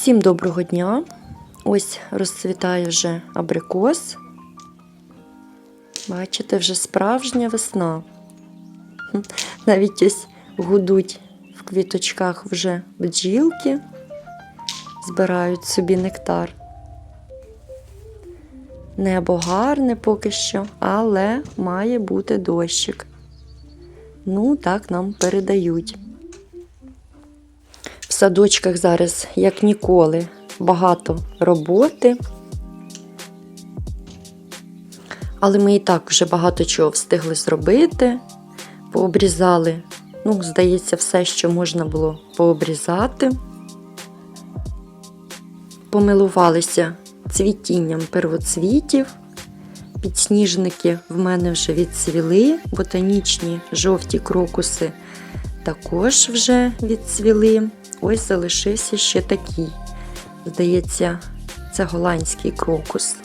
Всім доброго дня! Ось розцвітає вже абрикос. Бачите, вже справжня весна. Навіть ось гудуть в квіточках вже бджілки, збирають собі нектар. Небо гарне поки що, але має бути дощик. Ну, так нам передають. Садочках зараз, як ніколи, багато роботи. Але ми і так вже багато чого встигли зробити. Пообрізали, ну, здається, все, що можна було пообрізати. Помилувалися цвітінням первоцвітів. Підсніжники в мене вже відцвіли, ботанічні жовті крокуси також вже відцвіли. Ось залишився ще такий. Здається, це голландський крокус.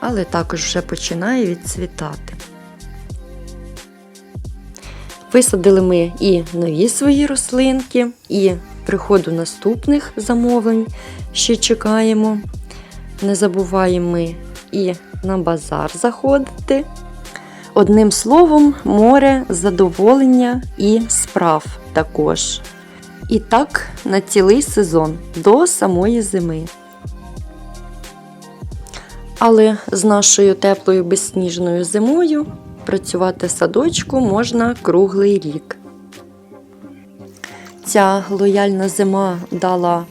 Але також вже починає відцвітати. Висадили ми і нові свої рослинки, і приходу наступних замовлень ще чекаємо. Не забуваємо ми і на базар заходити. Одним словом, море задоволення і справ також. І так на цілий сезон до самої зими. Але з нашою теплою безсніжною зимою працювати в садочку можна круглий рік. Ця лояльна зима дала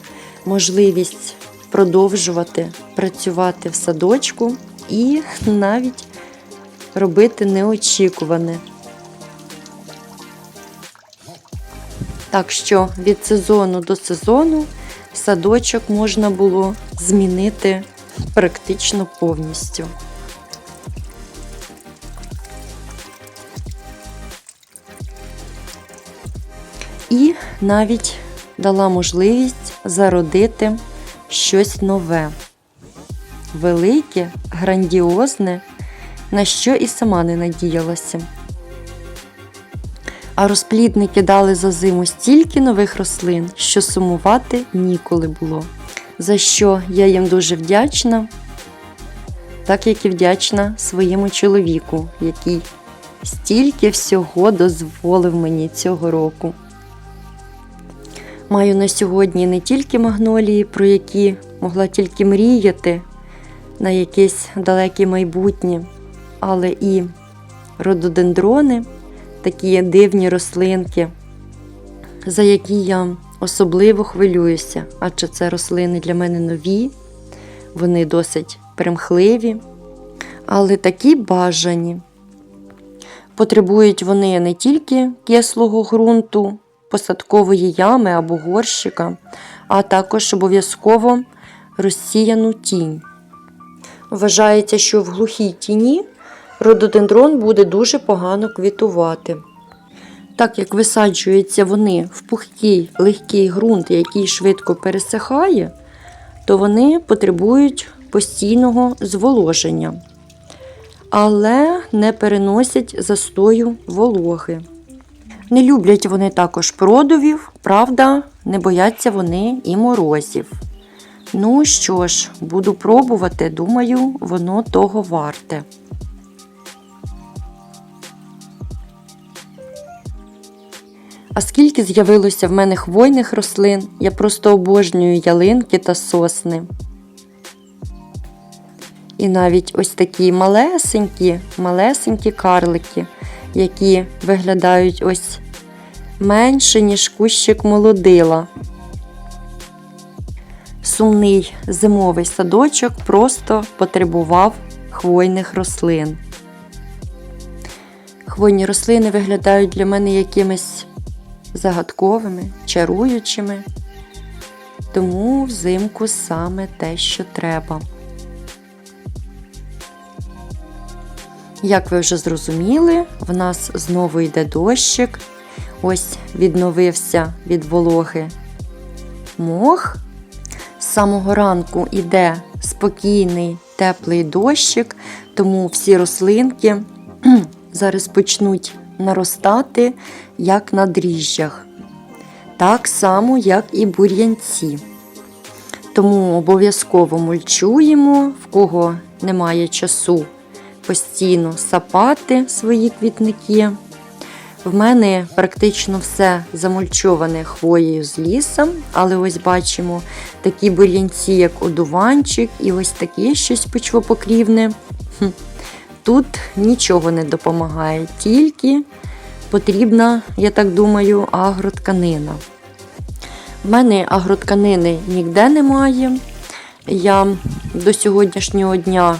можливість продовжувати працювати в садочку і навіть робити неочікуване. Так що від сезону до сезону садочок можна було змінити практично повністю. І навіть дала можливість зародити щось нове, велике, грандіозне, на що і сама не надіялася. А розплідники дали за зиму стільки нових рослин, що сумувати ніколи було. За що я їм дуже вдячна, так як і вдячна своєму чоловіку, який стільки всього дозволив мені цього року. Маю на сьогодні не тільки магнолії, про які могла тільки мріяти на якесь далеке майбутнє, але і рододендрони, такі дивні рослинки, за які я особливо хвилююся, адже це рослини для мене нові, вони досить примхливі, але такі бажані. Потребують вони не тільки кислого ґрунту, посадкової ями або горщика, а також обов'язково розсіяну тінь. Вважається, що в глухій тіні рододендрон буде дуже погано квітувати. Так як висаджуються вони в пухкий легкий ґрунт, який швидко пересихає, то вони потребують постійного зволоження, але не переносять застою вологи. Не люблять вони також продувів, правда, не бояться вони і морозів. Ну що ж, буду пробувати, думаю, воно того варте. А скільки з'явилося в мене хвойних рослин, я просто обожнюю ялинки та сосни. І навіть ось такі малесенькі, малесенькі карлики, які виглядають ось менше, ніж кущик молодила. Сумний зимовий садочок просто потребував хвойних рослин. Хвойні рослини виглядають для мене якимись загадковими, чаруючими, тому взимку саме те, що треба. Як ви вже зрозуміли, в нас знову йде дощик. Ось відновився від вологи мох. З самого ранку йде спокійний, теплий дощик, тому всі рослинки зараз почнуть наростати, як на дріжджах. Так само, як і бур'янці. Тому обов'язково мульчуємо, в кого немає часу постійно сапати свої квітники. В мене практично все замульчоване хвоєю з лісом, але ось бачимо такі бур'янці, як одуванчик, і ось таке щось почвопокрівне. Тут нічого не допомагає, тільки потрібна, я так думаю, агротканина. В мене агротканини ніде немає. Я до сьогоднішнього дня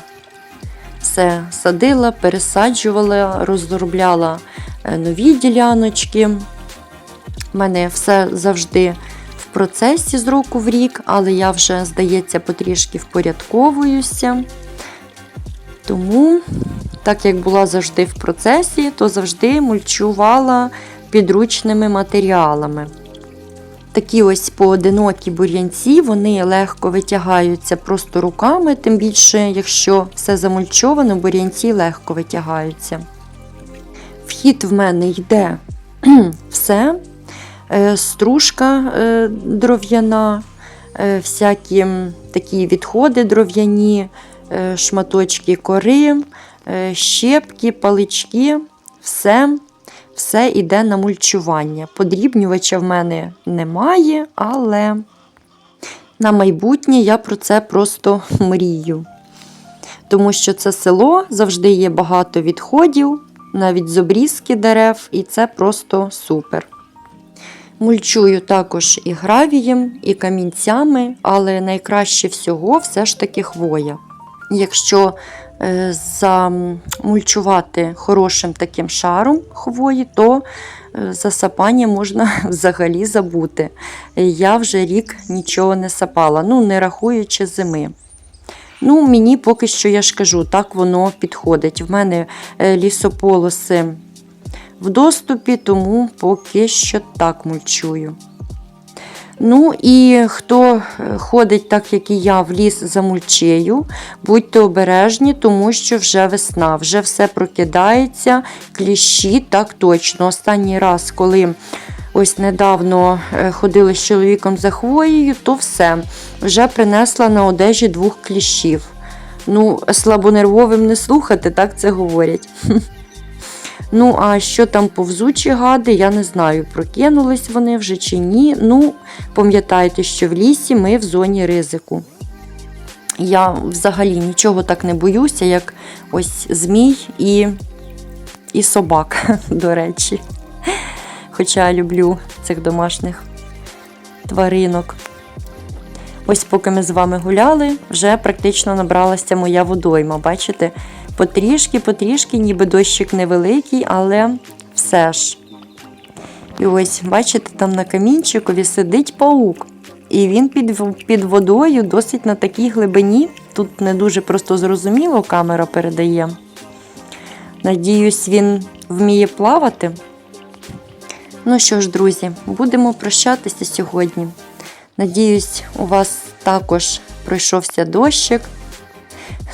все садила, пересаджувала, розробляла е, нові діляночки. У мене все завжди в процесі з року в рік, але я вже, здається, потрішки впорядковуюся. Тому, так як була завжди в процесі, то завжди мульчувала підручними матеріалами. Такі ось поодинокі бур'янці, вони легко витягаються просто руками, тим більше, якщо все замульчовано, бур'янці легко витягаються. Вхід в мене йде все, Е, стружка е, дров'яна, е, всякі такі відходи дров'яні, шматочки кори, щепки, палички, все все йде на мульчування. Подрібнювача в мене немає, але на майбутнє я про це просто мрію. Тому що це село завжди є багато відходів, навіть з обрізки дерев, і це просто супер. Мульчую також і гравієм, і камінцями, але найкраще всього все ж таки хвоя. Якщо е, замульчувати хорошим таким шаром хвої, то е, за сапання можна взагалі забути. Я вже рік нічого не сапала, ну не рахуючи зими. Ну, мені поки що я ж кажу, так воно підходить. В мене е, лісополоси в доступі, тому поки що так мульчую. Ну і хто е, ходить, так як і я, в ліс за мульчею, будьте обережні, тому що вже весна, вже все прокидається, кліщі так точно. Останній раз, коли ось недавно е, ходили з чоловіком за хвоєю, то все, вже принесла на одежі двох кліщів. Ну, слабонервовим не слухати, так це говорять. Ну, а що там повзучі гади, я не знаю, прокинулись вони вже чи ні. Ну, пам'ятайте, що в лісі ми в зоні ризику. Я взагалі нічого так не боюся, як ось змій і, і собак, до речі. Хоча я люблю цих домашніх тваринок. Ось поки ми з вами гуляли, вже практично набралася моя водойма. Бачите? Потрішки, потрішки, ніби дощик невеликий, але все ж. І ось, бачите, там на камінчикові сидить паук. І він під, під водою досить на такій глибині. Тут не дуже просто зрозуміло, камера передає. Надіюсь, він вміє плавати. Ну що ж, друзі, будемо прощатися сьогодні. Надіюсь, у вас також пройшовся дощик.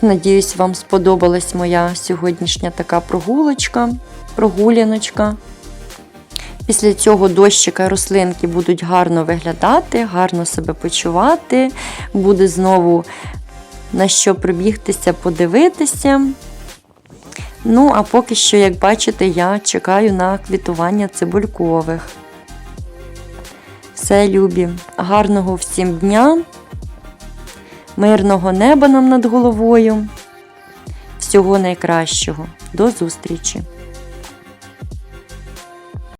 Надіюсь, вам сподобалась моя сьогоднішня така прогулочка, прогуляночка. Після цього дощика рослинки будуть гарно виглядати, гарно себе почувати, буде знову на що прибігтися, подивитися. Ну, а поки що, як бачите, я чекаю на квітування цибулькових. Все, любі, гарного всім дня! Мирного неба нам над головою. Всього найкращого. До зустрічі!